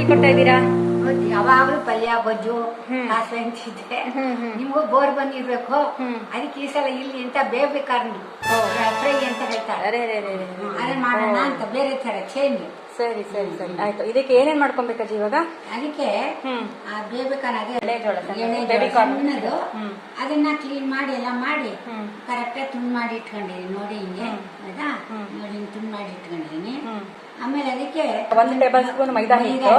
ಹೇಳ್ಕೊಡ್ತಾ ಇದ್ದೀರಾ? ಯಾವಾಗ್ಲೂ ಪಲ್ಯ ಬಜ್ಜು ಹ್ಮ್. ಅಂತಿದ್ದೆ. ನಿಮ್ಗೂ ಬೋರ್ ಬಂದಿರ್ಬೇಕು. ಅದಕ್ಕೆ ಈ ಸಲ ಇಲ್ಲಿ ಅಂತ ಬೇಬಿ ಕಾರ್ನ್. ಫ್ರೈ ಅಂತ ಹೇಳ್ತಾರೆ. ಅದನ್ನ ಮಾಡೋಣ ಅಂತ ಬೇರೆ ತರ ಚೇಂಜ್ ಸರಿ ಸರಿ ಸರಿ. ಆಯ್ತು. ಇದಕ್ಕೆ ಏನೇನ್ ಮಾಡ್ಕೊಬೇಕಜ್ಜಿ ಇವಾಗ? ಅದಕ್ಕೆ ಬೇಬಿ ಕಾರ್ನ್ ಅದೇ ಹ್ಮ್. ಅದನ್ನ ಕ್ಲೀನ್ ಮಾಡಿ ಎಲ್ಲ ಮಾಡಿ ಕರೆಕ್ಟ್ ಕರೆಕ್ಟಾಗಿ ತುಂಡ್ ಮಾಡಿ ಇಟ್ಕೊಂಡಿದ್ದೀನಿ. ನೋಡಿ ಹಿಂಗೆ. ಹೌದಾ? ಆಯ್ತಾ ನೋಡಿ ತುಂಡ್ ತುಂಡು ಮಾಡಿ ಇಟ್ಕೊಂಡಿದೀನಿ ಹ್ಮ್. ಆಮೇಲೆ ಅದಕ್ಕೆ ಒಂದು ಟೇಬಲ್ ಸ್ಪೂನ್ ಮೈದಾ ಹಿಟ್ಟು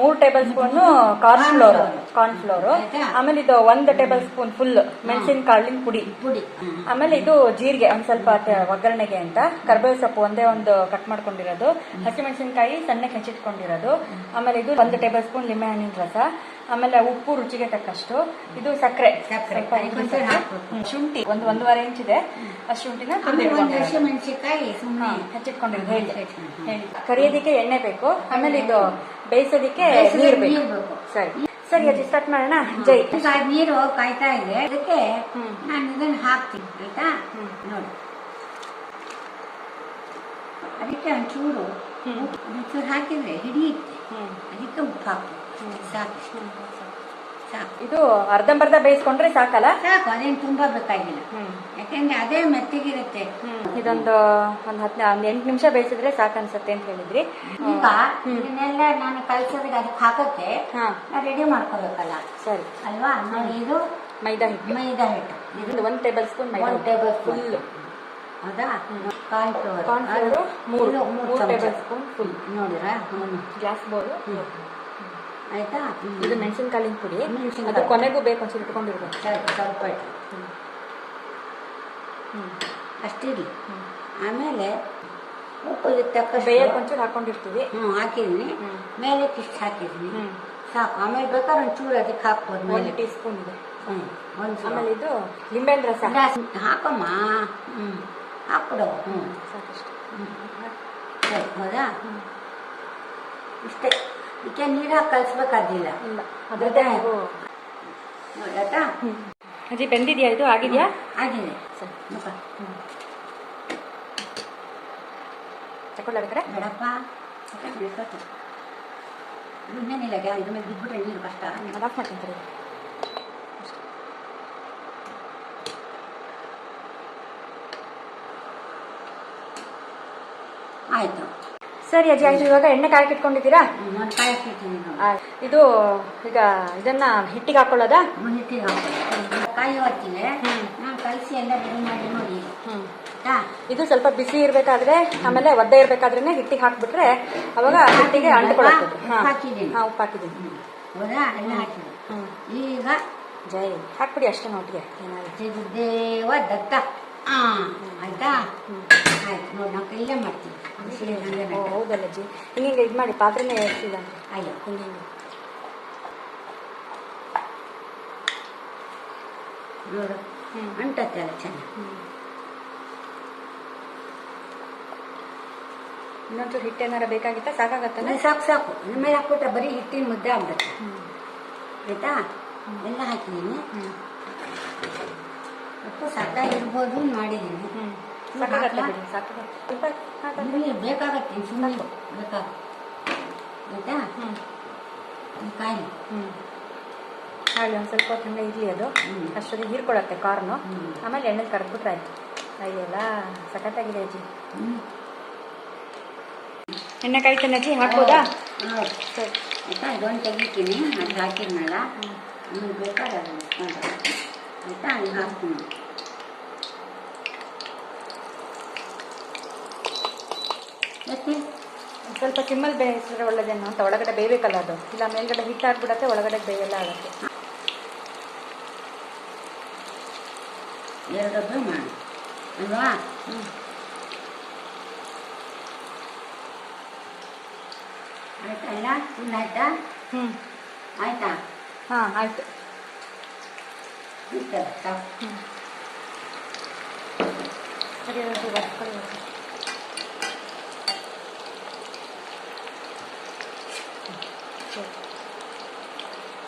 ಮೂರು tablespoon corn flour. Corn flour? ಆಮೇಲೆ ಇದು ಒಂದು ಟೇಬಲ್ ಸ್ಪೂನ್ ಫುಲ್ ಮೆಣಸಿನ ಕಾಳಿನ ಪುಡಿ. ಪುಡಿ. ಆಮೇಲೆ ಇದು ಜೀರಿಗೆ ಒಂದ್ ಸ್ವಲ್ಪ ಒಗ್ಗರಣೆಗೆ ಅಂತ. ಕರ್ಬೇವು ಸೊಪ್ಪು ಒಂದೇ ಒಂದು ಕಟ್ ಮಾಡ್ಕೊಂಡಿರೋದು. ಹಸಿಮೆಣಸಿನಕಾಯಿ ಸಣ್ಣಕ್ಕೆ ಹೆಚ್ಚಿಟ್ಕೊಂಡಿರೋದು. ಆಮೇಲೆ ಇದು ಒಂದು ಟೇಬಲ್ ಸ್ಪೂನ್ ಲಿಂಬೆ ಹಣ್ಣಿನ ರಸ. ಆಮೇಲೆ ಉಪ್ಪು ರುಚಿಗೆ ತಕ್ಕಷ್ಟು. ಇದು ಸಕ್ಕರೆ ಶುಂಠಿ. ಒಂದು ಒಂದೂವರೆ ಇಂಚ್ ಇದೆ. ಆ ಶುಂಠಿನ ಹೆಚ್ಚಿಟ್ಕೊಂಡಿರೋದು. ಹೇಳಿ. ಕರಿಯೋದಿಕ್ಕೆ ಎಣ್ಣೆ ಬೇಕು. ಆಮೇಲೆ ಇದು ಬೇಯಿಸೋದಿಕ್ಕೆ ನೀರು ಬೇಕು. ಸರಿ. ಸರಿ ಅದು ಸ್ಟಾರ್ಟ್ ಮಾಡೋಣ. ಜೈ. ನೀರು ಕಾಯ್ತಾ ಇದೆ ಅದಕ್ಕೆ. ನಾನು ಇದನ್ನ ಹಾಕ್ತೀನಿ ಆಯ್ತಾ. ನೋಡಿ. ಅದಕ್ಕೆ ಒಂಚೂರು ಒಂಚೂರು ಹಾಕಿದ್ರೆ ಹಿಡಿಯುತ್ತೆ ಅದಕ್ಕೆ ಉಪ್ಪು ಹಾಕು ಸಾಕು. ಇದು ಅರ್ಧಂಬರ್ಧ ಬೇಯಿಸ್ಕೊಂಡ್ರೆ ಸಾಕಲ್ಲ? ಸಾಕು ಅದೇನು ತುಂಬಾ ಬೇಕಾಗಿಲ್ಲ ಯಾಕಂದ್ರೆ ಅದೇ ಮೆತ್ತಗಿರುತ್ತೆ. ಇದೊಂದು ಒಂದ್ ಹತ್ತು ಒಂದ್ ಎಂಟು ನಿಮಿಷ ಬೇಯಿಸಿದ್ರೆ ಸಾಕನ್ಸತ್ತೆ ಅಂತ ಹೇಳಿದ್ರಿ. ಈಗ ಇದನ್ನೆಲ್ಲ ನಾನು ಕಲ್ಸೋದಕ್ಕೆ ಅದಕ್ಕೆ ಹಾಕಕ್ಕೆ ರೆಡಿ ಮಾಡ್ಕೋಬೇಕಲ್ಲ? ಸರಿ. ಅಲ್ವಾ? ನಾನು ಇದು ಮೈದಾ ಹಿಟ್ಟು. ಮೈದಾ ಹಿಟ್ಟು. ಇದು ಒಂದ್ ಟೇಬಲ್ ಸ್ಪೂನ್ ಒಂದ್ ಟೇಬಲ್ ಸ್ಪೂನ್ ಹೌದಾ? ಮೂರು. ಮೂರು ಟೇಬಲ್ ಸ್ಪೂನ್ ಫುಲ್ ನೋಡಿರಾ. ಗ್ಲಾಸ್ ಬೌಲ್ ಆಯ್ತಾ? ಇದು ಮೆಣಸಿನಕಾಳಿನ ಪುಡಿ. ಅದು ಕೊನೆಗೂ ಬೇಕು ಒಂಚೂರು ಇಟ್ಕೊಂಡಿರ್ಬೇಕು ಸ್ವಲ್ಪ ಅಷ್ಟಿರ್ಲಿ. ಆಮೇಲೆ ಉಪ್ಪು ತಕ್ಕಷ್ಟು ಬೇಯಕ್ಕೆ ಒಂಚೂರು ಹಾಕೊಂಡಿರ್ತೀವಿ. ಹ್ಞೂ ಹಾಕಿದ್ದೀನಿ ಮೇಲೆ ಇಷ್ಟು ಹಾಕಿದ್ದೀನಿ ಸಾಕು. ಆಮೇಲೆ ಬೇಕಾದ್ರೆ ಒಂಚೂರು ಅದಕ್ಕೆ ಹಾಕ್ಬೋದು ಒಂದು ಟೀ ಸ್ಪೂನ್ ಇದೆ. ಹ್ಞೂ ಒಂದು ಆಮೇಲೆ ಇದು ಲಿಂಬೆಹಣ್ಣು ರಸ. ಹಾಕಮ್ಮ. ಹ್ಞೂ ಹಾಕ್ಬಿಡು. ಹ್ಞೂ ಸಾಕಷ್ಟು. ಸರಿ ಹೌದಾ. ಇಷ್ಟೇ. ಇದಕ್ಕೆ ನೀರು ಹಾಕಿ ಕಲಿಸ್ಬೇಕಾದಿಲ್ಲ ಇಲ್ಲ. ಅದೇ ಅದೇ ನೀವು ನೋಡಿ ಆಯ್ತಾ ಅಜ್ಜಿ ಬೆಂದಿದ್ಯಾ ಇದು? ಆಗಿದ್ಯಾ? ಆಗಿದೆ. ಸರಿ. ಮುಖ. ತಗೊಳ್ಳಾದ್ರೆ ಬೇಡಪ್ಪ. ಯಾಕಂದ್ರೆ ಸಾಕು. ಇನ್ನೇನಿಲ್ಲ ಗ್ಯಾ ಇದ್ರ ಮೇಲೆ ಬಿದ್ಬಿಟ್ರೆ ನೀರು ಕಷ್ಟ. ಅದು ಆಫ್ ಮಾಡ್ಕೊಂತಾರೆ ಆಯ್ತು. ಸರಿ ಅಜ್ಜಿ ಆಯ್ತು. ಇವಾಗ ಎಣ್ಣೆ ಕಾಯಕ್ಕೆ ಇಟ್ಕೊಂಡಿದ್ದೀರಾ? ಇದು ಈಗ ಇದನ್ನ ಹಿಟ್ಟಿಗೆ ಹಾಕೊಳ್ಳೋದಾ? ಹಿಟ್ಟಿಗೆ ಕಾಯಿ ನಾನು ಕಲಸಿ ಎಲ್ಲ ರೆಡಿ ಮಾಡಿ ನೋಡಿ. ಇದು ಸ್ವಲ್ಪ ಬಿಸಿ ಇರ್ಬೇಕಾದ್ರೆ ಆಮೇಲೆ ಒದ್ದೆ ಇರ್ಬೇಕಾದ್ರೆ ಹಿಟ್ಟಿಗೆ ಹಾಕ್ಬಿಟ್ರೆ ಅವಾಗ ಹಿಟ್ಟಿಗೆ ಅಂಟ್ಕೊಳತ್ತೆ ಹಾ. ಉಪ್ಪು ಹಾಕಿದ್ದೀನಿ. ಈಗ ಜೈ. ಹಾಕ್ಬಿಡಿ ಅಷ್ಟೇ ನೋಟಿಗೆ. ಏನಾದ್ರು. ದೇವ ದತ್ತ. ಆಯ್ತಾ. ಆಯ್ತು ನೋಡಿ ನಾವು ಕೈಲೇ ಮಾಡ್ತೀವಿ ಓ. ಹೌದಲ್ಲ ಅಜ್ಜಿ ಹಿಂಗೆ ಇದು ಮಾಡಿ ಪಾತ್ರೆನೇ ಏರ್ಸಿಲ್ಲ ಅಯ್ಯೋ ಹಿಂಗೆ ಹಿಂಗೆ. ನೋಡು. ಅಂಟತ್ತೆ ಅಲ್ಲ ಚೆನ್ನಾಗಿ. ಇನ್ನೊಂಚೂರು ಹಿಟ್ಟೇನಾರ ಬೇಕಾಗಿತ್ತಾ? ಸಾಕಾಗತ್ತಲ್ಲ ಸಾಕು ಸಾಕು. ನಿಮ್ಮ ಮೇಲೆ ಹಾಕ್ಬಿಟ್ರೆ ಬರೀ ಹಿಟ್ಟಿನ ಮುದ್ದೆ ಆಗ್ಬಿಡುತ್ತೆ. ಆಯ್ತಾ? ಎಲ್ಲ ಹಾಕಿದ್ದೀನಿ. ಹ್ಮ್. ಉಪ್ಪು ಸಾಕಾಗಿರ್ಬೋದು ಮಾಡಿದ್ದೀನಿ. ಹ್ಮ್. ಸಾಕಾಗತ್ತೆ ಬಿಡಿ ಬೇಕಾಗತ್ತೆ ಸುಮ್ಮನೆ ಬೇಕಾಗುತ್ತೆ ಆಯ್ತಾ ಈ ಕಾಯಿ ಹ್ಮ್. ಹಾಗೆ ಒಂದು ಸ್ವಲ್ಪ ಹೊತ್ತು ಹಂಗೆ ಇರಲಿ ಅದು. ಅಷ್ಟೊತ್ತಿಗೆ ಹೀರ್ಕೊಳತ್ತೆ ಕಾರ್ನು. ಆಮೇಲೆ ಎಣ್ಣೆ ಕರೆದ್ಬಿಟ್ರೆ ಆಯ್ತು. ಅಯ್ಯಲ್ಲ ಸಖತ್ತಾಗಿದೆ ಅಜ್ಜಿ. ಹ್ಞೂ ಎಣ್ಣೆ ಕಾಯ್ತಾನೆ ಅಜ್ಜಿ ಹಾಕ್ಬೋದಾ? ಸರಿ. ಆಯ್ತಾ? ಇದೊಂದು ತೆಗಿತೀನಿ. ಅದು ಹಾಕಿದ್ನಲ್ಲ? ಇಟ್ಕೊಂಡು ಆಯ್ತಾ? ಹಾಕ್ತೀನಿ ಮತ್ತೆ ಒಂದ್ ಸ್ವಲ್ಪ ಸಿಮ್ಮಲ್ ಬೇಯಿಸಿದ್ರೆ ಒಳ್ಳೇದೇನೋ ಅಂತ. ಒಳಗಡೆ ಬೇಯಬೇಕಲ್ಲ ಅದು. ಇಲ್ಲ ಮೇಲ್ಗಡೆ ಹಿಟ್ಟು ಹಾಕ್ಬಿಡತ್ತೆ ಒಳಗಡೆ ಬೇಯೆಲ್ಲ ಆಗುತ್ತೆ. ಎರಡದ್ದು ಮಾಡಿ. ಅಲ್ವಾ. ಆಯ್ತಾ ಫುಲ್ ಆಯ್ತಾ? ಹ್ಞೂ ಆಯ್ತಾ? ಹಾಂ ಆಯಿತು. ಇಷ್ಟೇ ಹ್ಞೂ ಸರಿ ಅದು ಬರ್ಕೊಳ್ಳಿ ಬರ್ಕೊಳ್ಳಿ.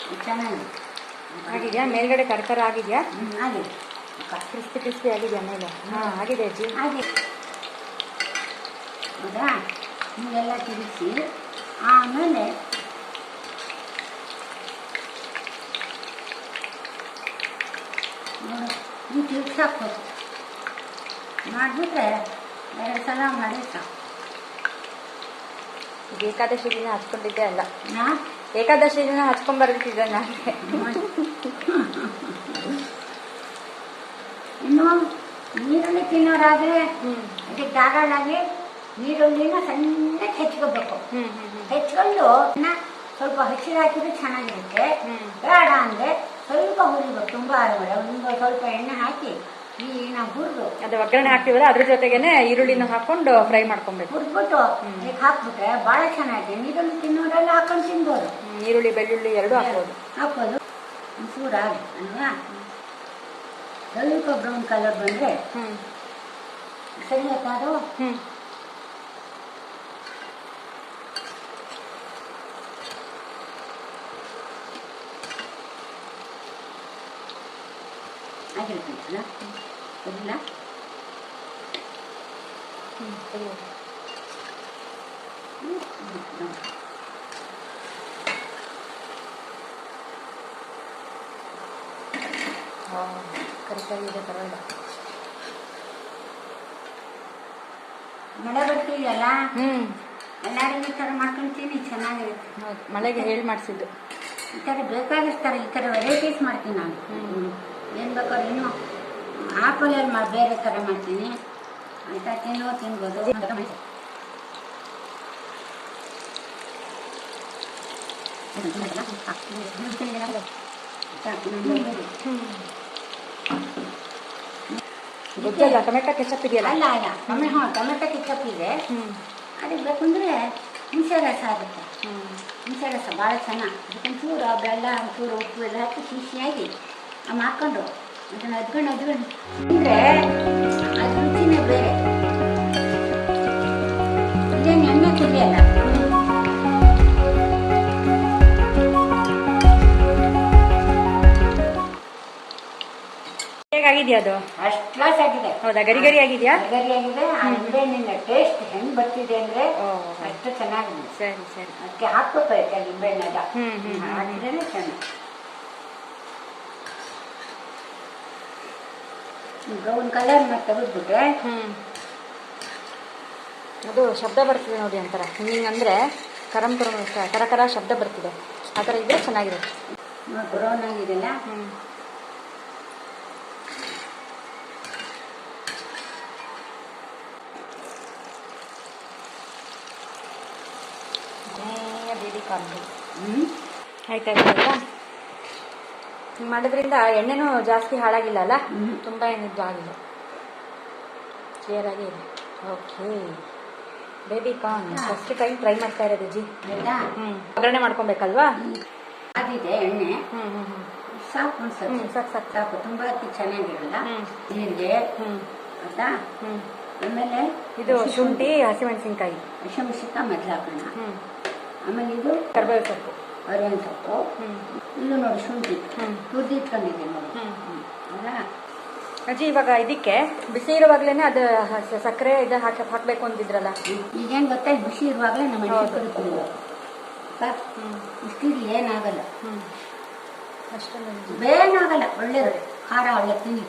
ಸರಿ. ಚೆನ್ನಾಗಿ ಆಗಿದೆಯಾ? ಮೇಲ್ಗಡೆ ಕರ್ಕರ ಆಗಿದೆಯಾ? ಆಗಿದೆ. ಕ್ರಿಸ್ಪಿ ಕ್ರಿಸ್ಪಿ ಆಗಿದೆಯಾ ಮೇಲೆ? ಹಾಂ ಆಗಿದೆ ಅಜ್ಜಿ ಆಗಿದೆ. ಹೌದಾ? ಹಿಂಗೆಲ್ಲ ತಿರುಗಿಸಿ ಆಮೇಲೆ ನೋಡು ನೀವು ತಿರುಗಿಸಿ ಹಾಕ್ಬೇಕು ಮಾಡಿಬಿಟ್ರೆ ಎರಡು ಸಲ ಈಗ ಏಕಾದಶಿ ದಿನ ಹಚ್ಕೊಂಡಿದ್ದೆ ಅಲ್ಲ. ನಾ? ಏಕಾದಶಿ ದಿನ ಹಚ್ಕೊಂಡ್ ಬರ್ತಿದ್ದೆ ನನಗೆ ಇನ್ನು ನೀರುಳ್ಳಿ ತಿನ್ನೋರಾದ್ರೆ ಅದಕ್ಕೆ ಧಾರಾಳಾಗಿ ನೀರುಳ್ಳಿನ ಸಣ್ಣಕ್ಕೆ ಹೆಚ್ಕೋಬೇಕು ಹ್ಮ್ ಹ್ಮ್ ಹ್ಮ್. ಹೆಚ್ಕೊಂಡು ಸ್ವಲ್ಪ ಹಸಿರು ಹಾಕಿದ್ರೆ ಚೆನ್ನಾಗಿರುತ್ತೆ. ಬೇಡ ಅಂದ್ರೆ ಸ್ವಲ್ಪ ಹುರಿಬೇಕು ತುಂಬಾ ಒಂದು ಸ್ವಲ್ಪ ಎಣ್ಣೆ ಹಾಕಿ ಅದು ಒಗ್ಗರಣೆ ಹಾಕ್ತೀವಲ್ಲ ಅದ್ರ ಜೊತೆಗೇನೆ ಈರುಳ್ಳಿನ ಹಾಕೊಂಡು ಫ್ರೈ ಮಾಡ್ಕೊಬೇಕು. ಹುರ್ಬಿಟ್ಟು ಹಾಕ್ಬಿಟ್ರೆ ಬಹಳ ಚೆನ್ನಾಗಿದೆ ನೀರುಳ್ಳಿ ತಿನ್ನೋರೆಲ್ಲ ಹಾಕೊಂಡು ತಿನ್ಬೋದು. ಈರುಳ್ಳಿ ಬೆಳ್ಳುಳ್ಳಿ ಎರಡು ಹಾಕೋದು ಹಾಕೋದು ಒಂಚೂರಾಗಿ ಅಲ್ವಾ? ಸ್ವಲ್ಪ ಬ್ರೌನ್ ಕಲರ್ ಬಂದರೆ ಹ್ಮ್. ಸರಿ ಅದು? ಹ್ಮ್. ಆಗಿರ್ಬೇಕಲ್ಲ ಇಲ್ಲ ಹ್ಮ್ ಸರಿ. ಆ, ಕರಿ ಕರಿ ಇದೆ ಪರವಾಗಿಲ್ಲ. ಮಳೆ ಬರ್ತಿದೆಯಲ್ಲ? ಹ್ಮ್. ಎಲ್ಲರೂ ಈ ಥರ ಮಾಡ್ಕೊಂತೀನಿ ಚೆನ್ನಾಗಿರುತ್ತೆ. ಮಳೆಗೆ ಹೇಳಿ ಮಾಡಿಸಿದ್ದು. ಈ ಥರ ಬೇಕಾಗಿರ್ತಾರೆ ಈ ಥರ ವೆರೈಟೀಸ್ ಮಾಡ್ತೀನಿ ನಾನು. ಹ್ಮ್. ಏನು ಬೇಕಾದ್ರೆ ಇನ್ನು ಆಪಲಲ್ಲಿ ಮಾಡಿ ಬೇರೆ ಥರ ಮಾಡ್ತೀನಿ. ಆಯಿತಾ? ತಿನ್ನೋ ತಿನ್ಬೋದು. ನಾನು ಟೊಮೆಟೊ ಕೆಚಪ್ ಇದೆಯಲ್ಲ? ಅಲ್ಲ ಅಲ್ಲ. ಟೊಮೆ ಹಾಂ ಟೊಮೆಟೊ ಕೆಚಪ್ ಇದೆ. ಅದಕ್ಕೆ ಬೇಕಂದ್ರೆ ಹುಣಸೆ ರಸ ಆಗುತ್ತೆ. ಹ್ಮ್. ಹುಣಸೆ ರಸ ಭಾಳ ಚೆನ್ನಾಗಿ. ಅದಕ್ಕೊಂಚೂರು ಬೆಲ್ಲ ಒಂಚೂರು ಉಪ್ಪು ಎಲ್ಲ ಹಾಕಿ ಸಿಹಿಯಾಗಿ ಅಮ್ಮ ಹಾಕ್ಕೊಂಡು ಅದನ್ನು ಅದ್ಕೊಂಡು ಅದ್ಕೊಂಡು. ಅಂದರೆ ಅದು ರುಚಿನೇ ಬೇರೆ. ಇದೇನು ಎಣ್ಣೆ ಕುದಿಯಲ್ಲ ಹೇಗಾಗಿದೆಯಾ ಅದು? ಅಷ್ಟು ಕ್ಲಾಸ್ ಆಗಿದೆ. ಹೌದಾ ಗರಿ ಗರಿ ಆಗಿದೆಯಾ? ಗರಿ ಆಗಿದೆ. ಆ ನಿಂಬೆಹಣ್ಣಿನ ಟೇಸ್ಟ್ ಹೆಂಗೆ ಬರ್ತಿದೆ ಅಂದ್ರೆ ಅಷ್ಟು ಚೆನ್ನಾಗಿದೆ. ಸರಿ ಸರಿ. ಅದಕ್ಕೆ ಹಾಕ್ಬೇಕಾಯ್ತು ನಿಂಬೆಹಣ್ಣೆಲ್ಲ ಹ್ಮ್, ಹ್ಮ್, ಹ್ಮ್. ಒಂದು ಕಲ್ಯಾಣ ಮಾಡಿ ತೆಗೆದ್ಬಿಟ್ರೆ ಹ್ಮ್. ಅದು ಶಬ್ದ ಬರ್ತದೆ ನೋಡಿ ಅಂತಾರೆ ಹಿಂಗಿಂಗ್ ಅಂದರೆ ಕರಂ ಕರಂ ಕರ ಕರ ಶಬ್ದ ಬರ್ತಿದೆ. ಆ ಥರ ಇದ್ರೆ ಚೆನ್ನಾಗಿದೆ. ಬ್ರೌನ್ ಆಗಿದೆಲ್ಲ ಹ್ಞೂ ಬೇಬಿ ಕಾರ್ನ್ ಹ್ಞೂ ಆಯ್ತಾಯ್ತು ಮಾಡೋದ್ರಿಂದ ಎಣ್ಣೆನೂ ಜಾಸ್ತಿ ಹಾಳಾಗಿಲ್ಲ ಅಲ್ಲ. ತುಂಬ ಏನಿದ್ದು ಆಗಿಲ್ಲ. ಕ್ಲಿಯರ್ ಆಗಿ ಇದೆ. Okay baby corn first time try ಮಾಡ್ತಾ ಇರೋದು ಜಿ ಹ್ಞೂ ಹ್ಮ್. ಒಗ್ಗರಣೆ ಮಾಡ್ಕೊಬೇಕಲ್ವಾ? ಅದಿದೆ ಎಣ್ಣೆ. ಹ್ಮ್ ಹ್ಮ್ ಹ್ಮ್. ಸಾಕು ಅನ್ಸುತ್ತೆ ಸಾಕು ಸಾಕು. ಸಾಕು. ತುಂಬ ಚೆನ್ನಾಗಿರಲ್ಲ. ಜೀರಿಗೆ. ಹ್ಮ್. ಆಯ್ತಾ ಆಮೇಲೆ ಇದು ಶುಂಠಿ. ಹಸಿಮೆಣಸಿನ್ಕಾಯಿ ಹಸಿಮೆಣಸಿನ್ಕಾಯಿ ಮೊದಲು ಹಾಕೋಣ ಆಮೇಲೆ ಇದು ಕರ್ಬೇವು ಸೊಪ್ಪು. ಅರಿವನ್ ಸೊಪ್ಪು ಇಲ್ಲೂ ನೋಡಿ ಶುಂಠಿ. ತುರ್ದು ಇಟ್ಕೊಂಡಿದ್ದೀನಿ ನೋಡಿ. ಹೌದಾ ಅಜ್ಜಿ ಇವಾಗ ಇದಕ್ಕೆ ಬಿಸಿ ಇರುವಾಗ್ಲೇನೆ ಅದು ಸಕ್ಕರೆ ಇದು ಹಾಕಿ ಹಾಕ್ಬೇಕು ಅಂದಿದ್ರಲ್ಲ. ಈಗೇನು ಗೊತ್ತಾ? ಬಿಸಿ ಇರುವಾಗಲೇ ನಮ್ಮ ಇಷ್ಟಿರ್ಲಿ ಏನಾಗಲ್ಲ. ಬೇನಾಗಲ್ಲ ಒಳ್ಳೇದು ಖಾರ ಒಳ್ಳೆ ತಿನ್ನಿ.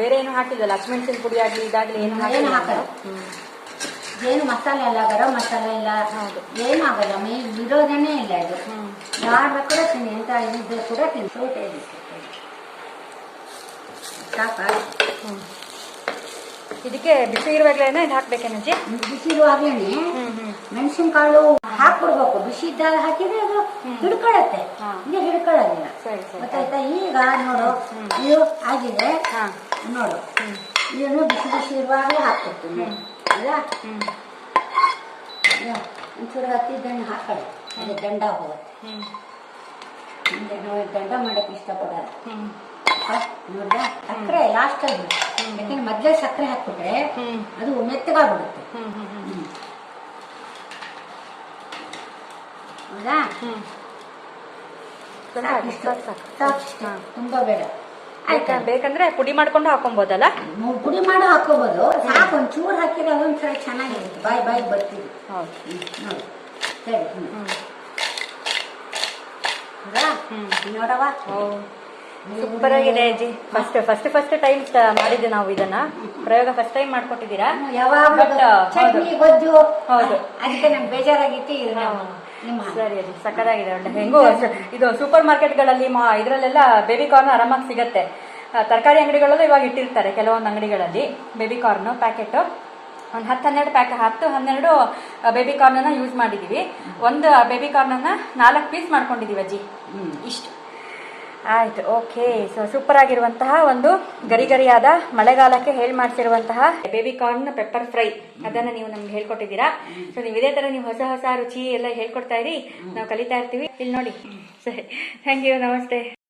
ಬೇರೆ ಏನು ಹಾಕಿದಲ್ಲ ಹಸಿಮೆಣಸಿನ ಪುಡಿ ಆಗಲಿ ಇದಾಗಲಿ ಏನು ಹಾಕಲ್ಲ. ಏನು ಮಸಾಲೆ ಎಲ್ಲ ಗರಂ ಮಸಾಲೆ ಇಲ್ಲ ಹೌದು. ಏನಾಗಲ್ಲ ಮೇ ಇರೋದೇನೇ ಇಲ್ಲ ಇದು. ಯಾರ ಬೇಕಾದ್ರೆ ತಿನ್ನಿ ಎಂತ ಇದ್ರೆ ಕೂಡ ತಿನ್ನಿ. ಸೌಟೆ ಇದಕ್ಕೆ ಸಾಕಾ? ಹ್ಮ್. ಇದಕ್ಕೆ ಬಿಸಿ ಇರುವಾಗಲೇ ಇದು ಹಾಕ್ಬೇಕೇನಜ್ಜಿ ಬಿಸಿ ಇರುವಾಗಲೇ ಮೆಣಸಿನಕಾಳು ಹಾಕ್ಬಿಡ್ಬೇಕು. ಬಿಸಿ ಇದ್ದಾಗ ಹಾಕಿದ್ರೆ ಅದು. ಹಿಡ್ಕೊಳತ್ತೆ. ಹಿಂಗೆ ಹಿಡ್ಕೊಳ್ಳೋದಿಲ್ಲ. ಗೊತ್ತಾಯ್ತಾ? ಈಗ ನೋಡು. ಇದು ಆಗಿದೆ. ಹಾ. ನೋಡು. ಇದನ್ನು ಬಿಸಿ ಬಿಸಿ ಇರುವಾಗಲೇ ಹಾಕ್ಬಿಡ್ತೀನಿ. ಅಲ್ಲ ಒಂಚೂರು ಹತ್ತಿದ್ದನ್ನು ಹಾಕೊಳ್ಳಿ ಅದು ದಂಡ ಹೋಗುತ್ತೆ. ಹ್ಮ್. ಮುಂದೆ ನೋಡಿ ದಂಡ ಮಾಡಕ್ಕೆ ಇಷ್ಟಪಡಲ್ಲ. ನೋಡ್ದ? ಸಕ್ಕರೆ ಲಾಸ್ಟಲ್ಲಿ ಯಾಕಂದ್ರೆ ಮೊದಲೇ ಸಕ್ಕರೆ ಹಾಕ್ಬಿಟ್ರೆ ಅದು ಮೆತ್ತಗಾಗ್ಬಿಡುತ್ತೆ. ಹೌದಾ? ಸಾಕು ಸಾಕು. ಸಾಕು ತುಂಬ ಬೇಡ. ಬೇಕಾ ಬೇಕಂದ್ರೆ ಪುಡಿ ಮಾಡ್ಕೊಂಡು ಹಾಕೊಬೋದಲ್ಲ? ಪುಡಿ ಮಾಡಿ ಹಾಕೋಬಹುದು ಸಾಕು ಒಂಚೂರು ಹಾಕಿದ್ರೆ ಚೆನ್ನಾಗಿ ಚೆನ್ನಾಗಿರುತ್ತೆ. ಬಾಯ್ ಬಾಯ್ ಬರ್ತೀವಿ. ಹೌದು. ನೋಡಿ. ಸರಿ ಹ್ಮ್. ಹ್ಮ್. ಹೌದಾ? ನೋಡವ್ವ. ಸೂಪರ್ ಆಗಿದೆ ಅಜ್ಜಿ. ಫಸ್ಟ್ ಫಸ್ಟ್ ಫಸ್ಟ್ ಟೈಮ್ ಮಾಡಿದ್ದೆ ನಾವು ಇದನ್ನ. ಪ್ರಯೋಗ ಫಸ್ಟ್ ಟೈಮ್ ಮಾಡ್ಕೊಟ್ಟಿದ್ದೀರಾ? ಯಾವಾಗ ಹೌದು. ಅದಕ್ಕೆ ನಂಗೆ ಬೇಜಾರಾಗಿತ್ತು ಸರಿ ಸಕ್ಕದಾಗಿದೆ ಒಳ್ಳೆ ಹೆಂಗೋ ಇದು ಸೂಪರ್ ಮಾರ್ಕೆಟ್ಗಳಲ್ಲಿ ಮಾ ಇದರಲ್ಲೆಲ್ಲ ಬೇಬಿ ಕಾರ್ನ್ ಆರಾಮಾಗಿ ಸಿಗತ್ತೆ. ತರಕಾರಿ ಅಂಗಡಿಗಳಲ್ಲೂ ಇವಾಗ ಇಟ್ಟಿರ್ತಾರೆ ಕೆಲವೊಂದು ಅಂಗಡಿಗಳಲ್ಲಿ ಬೇಬಿ ಕಾರ್ನ್ ಪ್ಯಾಕೆಟ್ ಒಂದು ಹತ್ತು ಹನ್ನೆರಡು ಪ್ಯಾಕ್ ಹತ್ತು ಹನ್ನೆರಡು ಬೇಬಿ ಕಾರ್ನನ್ನು ಯೂಸ್ ಮಾಡಿದೀವಿ. ಒಂದು ಬೇಬಿ ಕಾರ್ನನ್ನ ನಾಲ್ಕು ಪೀಸ್ ಮಾಡ್ಕೊಂಡಿದೀವಿ ಅಜ್ಜಿ. ಇಷ್ಟು. ಆಯ್ತು ಓಕೆ ಸೊ ಸೂಪರ್ ಆಗಿರುವಂತಹ ಒಂದು ಗರಿ ಗರಿಯಾದ ಮಳೆಗಾಲಕ್ಕೆ ಹೇಳಿ ಮಾಡಿಸಿರುವಂತಹ ಬೇಬಿ ಕಾರ್ನ್ ಪೆಪ್ಪರ್ ಫ್ರೈ ಅದನ್ನ ನೀವು ನಮ್ಗೆ ಹೇಳ್ಕೊಟ್ಟಿದ್ದೀರಾ? ಸೊ ನೀವು ಇದೇ ತರ ನೀವು ಹೊಸ ಹೊಸ ರುಚಿ ಎಲ್ಲ ಹೇಳ್ಕೊಡ್ತಾ ಇರಿ. ನಾವು ಕಲಿತಾ ಇರ್ತೀವಿ. ಇಲ್ಲಿ ನೋಡಿ. ಸರಿ ಥ್ಯಾಂಕ್ ಯು ನಮಸ್ತೆ.